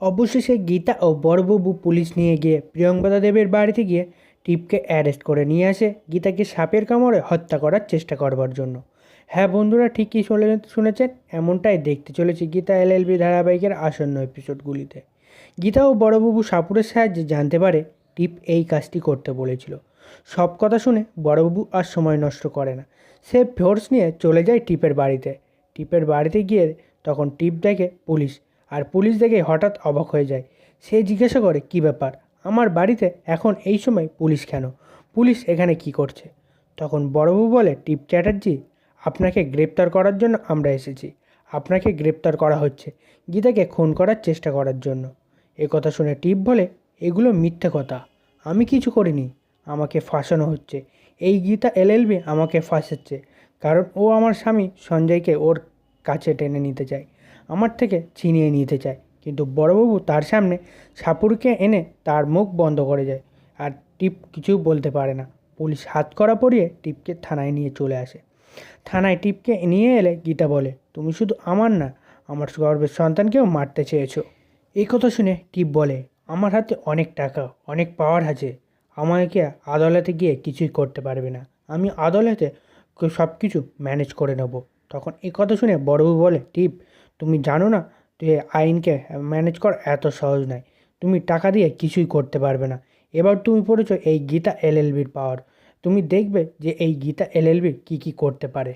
অবশেষে গীতা ও বড়বাবু পুলিশ নিয়ে গিয়ে প্রিয়ঙ্কদা দেবের বাড়িতে গিয়ে টিপকে অ্যারেস্ট করে নিয়ে আসে। গীতাকে সাপের কামড়ে হত্যা করার চেষ্টা করবার জন্য। হ্যাঁ বন্ধুরা, ঠিকই শুনে শুনেছেন, এমনটাই দেখতে চলেছে গীতা এলএলবি ধারাবাহিকের আসন্ন এপিসোডগুলিতে গীতা ও বড়বাবু সাপুরের সাহায্যে জানতে পারে টিপ এই কাজটি করতে বলেছিল। সব কথা শুনে বড়বাবু আর সময় নষ্ট করে না। সে ফোর্স নিয়ে চলে যায় টিপের বাড়িতে। টিপের বাড়িতে গিয়ে তখন টিপ দেখে পুলিশ আর পুলিশ দেখে হঠাৎ অবাক হয়ে যায়। সে জিজ্ঞাসা করে, কী ব্যাপার? আমার বাড়িতে এখন এই সময় পুলিশ কেন? পুলিশ এখানে কি করছে? তখন বড়বাবু বলে, টিপ চ্যাটার্জি, আপনাকে গ্রেপ্তার করার জন্য আমরা এসেছি। আপনাকে গ্রেপ্তার করা হচ্ছে গীতাকে খুন করার চেষ্টা করার জন্য। এ কথা শুনে টিপ বলে, এগুলো মিথ্যে কথা। আমি কিছু করিনি। আমাকে ফাঁসানো হচ্ছে। এই গীতা এলএলবি আমাকে ফাঁসাচ্ছে। কারণ ও আমার স্বামী সঞ্জয়কে ওর কাছে টেনে নিতে চায়। আমার থেকে ছিনিয়ে নিতে চায়। কিন্তু বড়বাবু তার সামনে সাপুরকে এনে তার মুখ বন্ধ করে যায় আর টিপ কিছু বলতে পারে না। পুলিশ হাত করা পরিয়ে টিপকে থানায় নিয়ে চলে আসে। থানায় টিপকে নিয়ে এলে গীতা বলে, তুমি শুধু আমার না, আমার গর্বের সন্তানকেও মারতে চেয়েছো। এই কথা শুনে টিপ বলে, আমার হাতে অনেক টাকা, অনেক পাওয়ার আছে। আমাকে আদালতে গিয়ে কিছুই করতে পারবে না। আমি আদালতে সব কিছু ম্যানেজ করে নেব। তখন এই কথা শুনে বড়বাবু বলে, টিপ তুমি জানো না যে আইনকে ম্যানেজ করা এত সহজ নয়। তুমি টাকা দিয়ে কিছুই করতে পারবে না। এবার তুমি পড়েছ এই গীতা এলএলবির পাওয়ার তুমি দেখবে যে এই গীতা এলএলবি কী কী করতে পারে।